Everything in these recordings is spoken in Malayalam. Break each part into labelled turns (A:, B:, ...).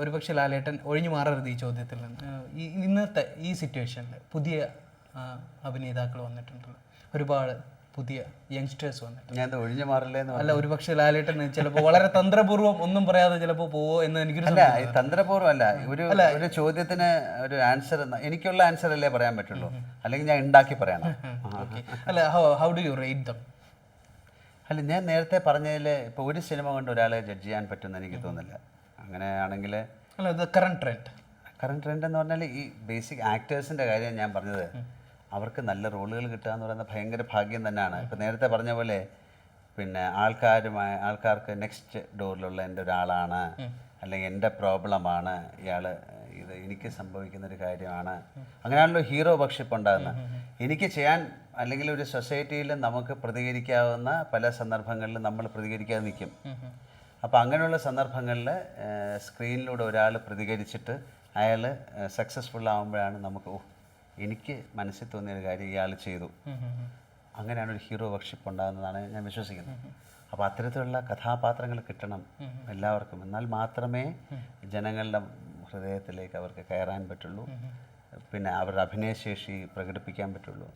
A: ഒരുപക്ഷെ ലാലേട്ടൻ ഒഴിഞ്ഞു മാറരുത് ഈ ചോദ്യത്തിൽ നിന്ന്. ഈ ഇന്നത്തെ ഈ സിറ്റുവേഷനിൽ പുതിയ അഭിനേതാക്കൾ വന്നിട്ടുണ്ടല്ലോ ഒരുപാട് പുതിയ യങ്സ്റ്റേഴ്സ് വന്നിട്ടുണ്ട്.
B: ഞാൻ ഒഴിഞ്ഞു മാറില്ലേ
A: അല്ല ഒരുപക്ഷെ ലാലേട്ടൻ ചിലപ്പോൾ വളരെ തന്ത്രപൂർവം ഒന്നും പറയാതെ ചിലപ്പോൾ പോവോ എന്ന് എനിക്ക്
B: അല്ല തന്ത്രപൂർവം അല്ല. ഒരു ഒരു ചോദ്യത്തിന് ഒരു ആൻസർ എനിക്കുള്ള ആൻസർ അല്ലേ പറയാൻ പറ്റുള്ളൂ. അല്ലെങ്കിൽ ഞാൻ ഉണ്ടാക്കി പറയണം
A: അല്ല how do you rate them
B: അല്ല ഞാൻ നേരത്തെ പറഞ്ഞതിൽ ഇപ്പോൾ ഒരു സിനിമ കൊണ്ട് ഒരാളെ ജഡ്ജ് ചെയ്യാൻ പറ്റുമെന്ന് എനിക്ക് തോന്നുന്നില്ല. അങ്ങനെയാണെങ്കിൽ
A: അല്ല ഇത് കറണ്ട് ട്രെൻഡ്
B: കറണ്ട് ട്രെൻഡ് എന്ന് പറഞ്ഞാൽ ഈ ബേസിക് ആക്ടേഴ്സിന്റെ കാര്യം ഞാൻ പറഞ്ഞത്. അവർക്ക് നല്ല റോളുകൾ കിട്ടുക എന്ന് പറയുന്നത് ഭയങ്കര ഭാഗ്യം തന്നെയാണ്. ഇപ്പം നേരത്തെ പറഞ്ഞ പോലെ പിന്നെ ആൾക്കാരുമായി ആൾക്കാർക്ക് നെക്സ്റ്റ് ഡോറിലുള്ള എന്റെ ഒരാളാണ്. അല്ലെങ്കിൽ എന്റെ പ്രോബ്ലമാണ് ഇയാൾ ഇത് എനിക്ക് സംഭവിക്കുന്ന ഒരു കാര്യമാണ് അങ്ങനെയാണല്ലോ ഹീറോ പക്ഷിപ്പ് ഉണ്ടാകുന്നത്. എനിക്ക് ചെയ്യാൻ അല്ലെങ്കിൽ ഒരു സൊസൈറ്റിയിൽ നമുക്ക് പ്രതികരിക്കാവുന്ന പല സന്ദർഭങ്ങളിലും നമ്മൾ പ്രതികരിക്കാതെ നിൽക്കും. അപ്പോൾ അങ്ങനെയുള്ള സന്ദർഭങ്ങളിൽ സ്ക്രീനിലൂടെ ഒരാൾ പ്രതികരിച്ചിട്ട് അയാൾ സക്സസ്ഫുൾ ആകുമ്പോഴാണ് നമുക്ക് ഓ എനിക്ക് മനസ്സിൽ തോന്നിയൊരു കാര്യം ഇയാൾ ചെയ്തു. അങ്ങനെയാണ് ഒരു ഹീറോ വർഷിപ്പ് ഉണ്ടാകുന്നതാണ് ഞാൻ വിശ്വസിക്കുന്നത്. അപ്പോൾ അത്തരത്തിലുള്ള കഥാപാത്രങ്ങൾ കിട്ടണം എല്ലാവർക്കും. എന്നാൽ മാത്രമേ ജനങ്ങളുടെ ഹൃദയത്തിലേക്ക് അവർക്ക് കയറാൻ പറ്റുള്ളൂ. പിന്നെ അവരുടെ അഭിനയശേഷി പ്രകടിപ്പിക്കാൻ പറ്റുള്ളൂ.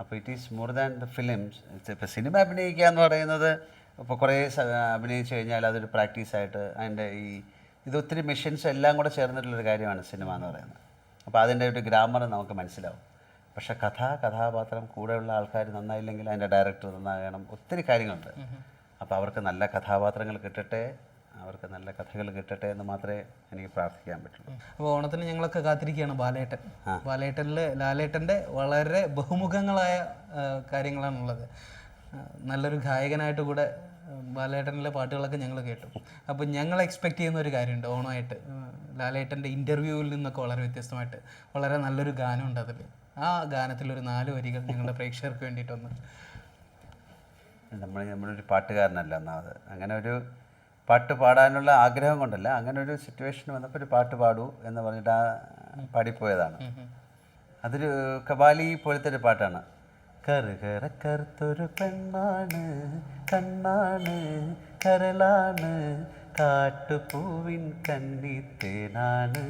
B: അപ്പോൾ it is more than the films ഇപ്പോൾ സിനിമ അഭിനയിക്കുക എന്ന് പറയുന്നത് ഇപ്പോൾ കുറേ അഭിനയിച്ചു കഴിഞ്ഞാൽ അതൊരു പ്രാക്ടീസായിട്ട് അതിന്റെ ഈ ഇത് ഒത്തിരി മെഷീൻസ് എല്ലാം കൂടെ ചേർന്നിട്ടുള്ളൊരു കാര്യമാണ് സിനിമ എന്ന് പറയുന്നത്. അപ്പോൾ അതിന്റെ ഒരു ഗ്രാമർ നമുക്ക് മനസ്സിലാവും. പക്ഷേ കഥ കഥാപാത്രം കൂടെയുള്ള ആൾക്കാർ നന്നായില്ലെങ്കിൽ അതിന്റെ ഡയറക്ടർ നന്നാകണം. ഒത്തിരി കാര്യങ്ങളുണ്ട്. അപ്പോൾ അവർക്ക് നല്ല കഥാപാത്രങ്ങൾ കിട്ടട്ടെ അവർക്ക് നല്ല കഥകൾ കിട്ടട്ടെ എന്ന് മാത്രമേ എനിക്ക് പ്രാർത്ഥിക്കാൻ പറ്റുള്ളൂ.
A: അപ്പോൾ ഓണത്തിന് ഞങ്ങളൊക്കെ കാത്തിരിക്കുകയാണ് ബാലേട്ടൻ. ബാലേട്ടനിൽ ലാലേട്ടന്റെ വളരെ ബഹുമുഖങ്ങളായ കാര്യങ്ങളാണുള്ളത്. നല്ലൊരു ഗായകനായിട്ട് കൂടെ ആ, പാട്ടുകളൊക്കെ ഞങ്ങൾ കേട്ടു. അപ്പോൾ ഞങ്ങൾ എക്സ്പെക്ട് ചെയ്യുന്ന ഒരു കാര്യമുണ്ട് ഓണമായിട്ട്. ലാലേട്ടന്റെ ഇന്റർവ്യൂവിൽ നിന്നൊക്കെ വളരെ വ്യത്യസ്തമായിട്ട് വളരെ നല്ലൊരു ഗാനമുണ്ട് അതിൽ ആ ഗാനത്തിലൊരു നാല് വരികൾ ഞങ്ങളുടെ പ്രേക്ഷകർക്ക് വേണ്ടിയിട്ടൊന്ന്.
B: നമ്മൾ നമ്മളൊരു പാട്ടുകാരനല്ല ഒന്നാമത് അങ്ങനെ ഒരു പാട്ട് പാടാനുള്ള ആഗ്രഹം കൊണ്ടല്ല അങ്ങനെ ഒരു സിറ്റുവേഷൻ വന്നപ്പോൾ ഒരു പാട്ട് പാടൂ എന്ന് പറഞ്ഞിട്ട് ആ പാടിപ്പോയതാണ്. അതൊരു കബാലി പോലത്തെ ഒരു പാട്ടാണ്. കറുകറ കറുത്തൊരു പെണ്ണാണ്. കണ്ണാണ് കരളാണ് കാട്ടുപൂവിൻ കന്നിത്തേനാണ്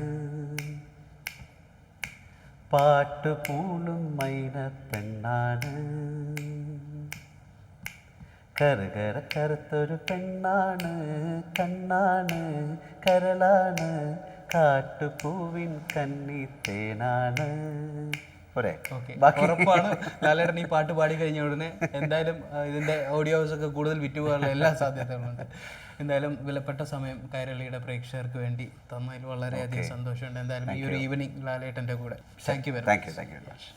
B: പാട്ടുപൂളും മൈന പെണ്ണാണ് കറുകര കറുത്തൊരു പെണ്ണാണ് കണ്ണാണ് കരളാണ് കാട്ടുപൂവിൻ കന്നിത്തേനാണ് പോരെ?
A: ഉറപ്പാണ്. ലാലേട്ടൻ ഈ പാട്ട് പാടി കഴിഞ്ഞ ഉടനെ എന്തായാലും ഇതിന്റെ ഓഡിയോസ് ഒക്കെ കൂടുതൽ വിറ്റുപോകാനുള്ള എല്ലാ സാധ്യതകളുണ്ട് എന്തായാലും വിലപ്പെട്ട സമയം കൈരളിയുടെ പ്രേക്ഷകർക്ക് വേണ്ടി തന്നതിൽ വളരെയധികം സന്തോഷമുണ്ട്. എന്തായാലും ഈ ഒരു ഈവനിങ് ലാലേട്ടന്റെ കൂടെ. Thank you very
B: thank you thank you very much